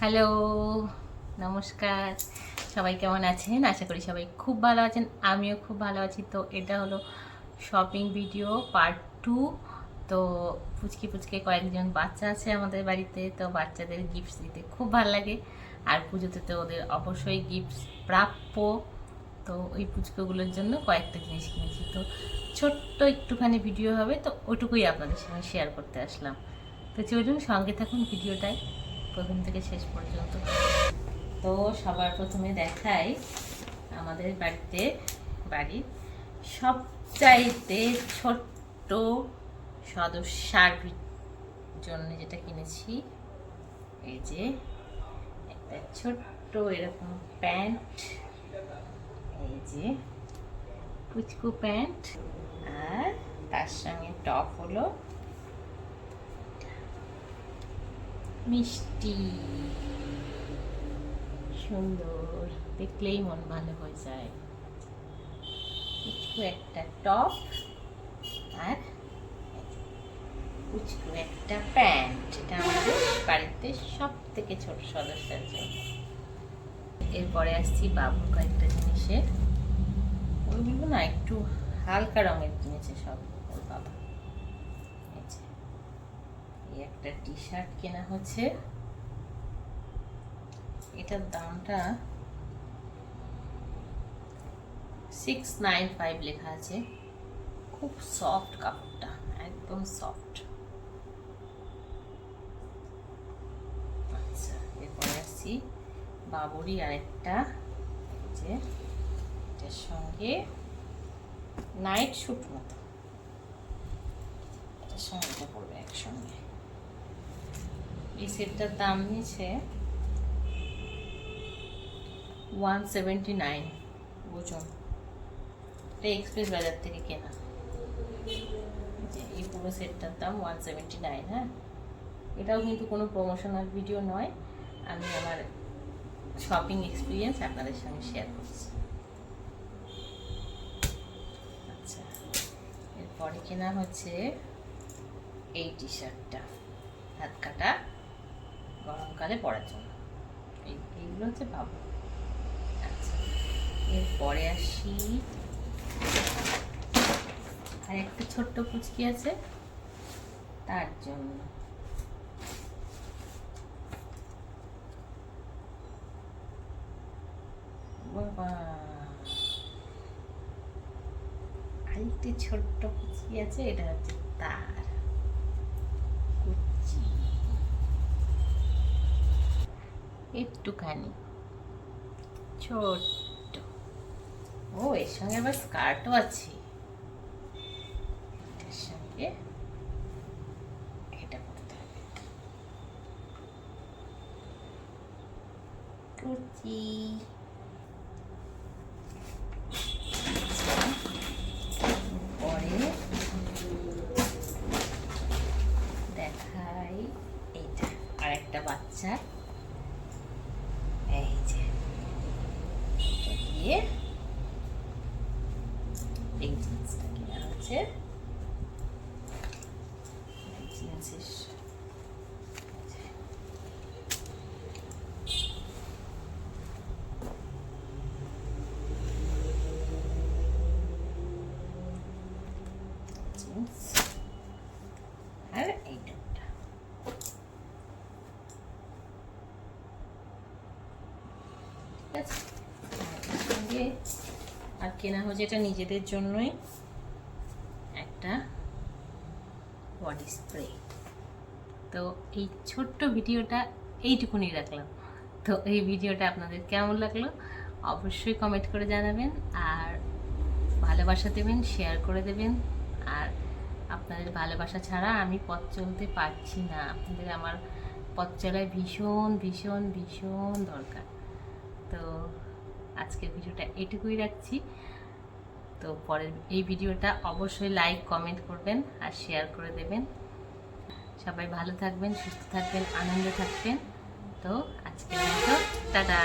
Hello, নমস্কার। সবাই কেমন আছেন? আশা করি সবাই খুব ভালো আছেন, আমিও খুব ভালো আছি। তো এটা হলো শপিং ভিডিও পার্ট টু তো পুচকি পুচকে কয়েকজন বাচ্চা আছে আমাদের বাড়িতে, তো বাচ্চাদের গিফটস দিতে খুব ভালো লাগে। আর পুজোতে তো ওদের অবশ্যই গিফটস প্রাপ্য। তো ওই পুচকোগুলোর জন্য কয়েকটা জিনিস কিনেছি। তো ছোট্ট একটুখানি ভিডিও হবে, তো ওটুকুই আপনাদের সঙ্গে শেয়ার করতে আসলাম। তো চলুন সঙ্গে থাকুন ভিডিওটায় প্রথম থেকে শেষ পর্যন্ত। তো সবার প্রথমে দেখাই আমাদের বাড়িতে বাড়ির সবচাইতে ছোট্ট সদস্যার জন্য যেটা কিনেছি, এই যে একটা ছোট্ট এরকম প্যান্ট, এই যে কুচকু প্যান্ট, আর তার সঙ্গে টপ হলো মিষ্টি। সুন্দর। দেখলেই মন ভালো হয়ে যায়। কুচকু একটা টপ আর কুচকু একটা প্যান্ট এটা আমাদের বাড়িতে সব থেকে ছোট সদস্যের জন্য। এরপরে আসছি বাবুর কয়েকটা জিনিসে। ওইগুলো না একটু হালকা রঙের কিনেছে সব ওর বাবা এই যে একটা টি শার্ট কেনা হচ্ছে। এটার দামটা সিক্স নাইন ফাইভ লেখা আছে। খুব সফট কাপড়টা, একদম সফট আচ্ছা এরপরে আসছি বাবুরই আরেকটা। যে, এটার সঙ্গে নাইট শুট মতো। এটার সঙ্গে এটা পড়বে একসঙ্গে। এই সেটটার দাম নিয়েছে ওয়ান সেভেন্টি নাইন ওজন এটা এক্সপ্রেস বাজার থেকে কেনা। এই পুরো সেটটার দাম ওয়ান সেভেন্টি নাইন হ্যাঁ? এটাও কিন্তু কোনো প্রমোশনাল ভিডিও নয়। আমি আমার শপিং এক্সপিরিয়েন্স আপনাদের সঙ্গে শেয়ার করছি। আচ্ছা এরপরে কেনা হচ্ছে এই টি। শার্টটা হাত কাটা গরমকালে পড়ার জন্য। এইগুলো হচ্ছে বাবু। আচ্ছা এরপরে আসি। আর একটা ছোট্ট কুচকি আছে, তার জন্য। আরেকটি ছোট্ট কুচকি আছে, এটা হচ্ছে তার কুচি একটুখানি। ছোট্ট। ও, এর সঙ্গে আবার স্কার্টও আছে। এটার সঙ্গে এটা করতে হবে। কুচি দেখাই বাচ্চা এই যে দিয়ে এই জিনিসটা কেনা হচ্ছে জিনিসের এই যে জিন্স আর এই টপটা ঠিক আছে আর সঙ্গে আর কেনা হচ্ছে এটা নিজেদের জন্যই একটা বডি স্প্রে তো এই ছোট্ট ভিডিওটা এইটুকুনি রাখলাম। তো এই ভিডিওটা আপনাদের কেমন লাগল অবশ্যই কমেন্ট করে জানাবেন আর ভালোবাসা দেবেন শেয়ার করে দেবেন। আর আপনাদের ভালোবাসা ছাড়া আমি পথ চলতে পারছি না। আপনাদের আমার পথ চলায় ভীষণ ভীষণ ভীষণ দরকার। তো আজকের ভিডিওটা এটুকুই রাখছি। তো পরের এই ভিডিওটা অবশ্যই লাইক কমেন্ট করবেন আর শেয়ার করে দেবেন। সবাই ভালো থাকবেন, সুস্থ থাকবেন, আনন্দে থাকবেন। তো আজকের মতো, টাটা!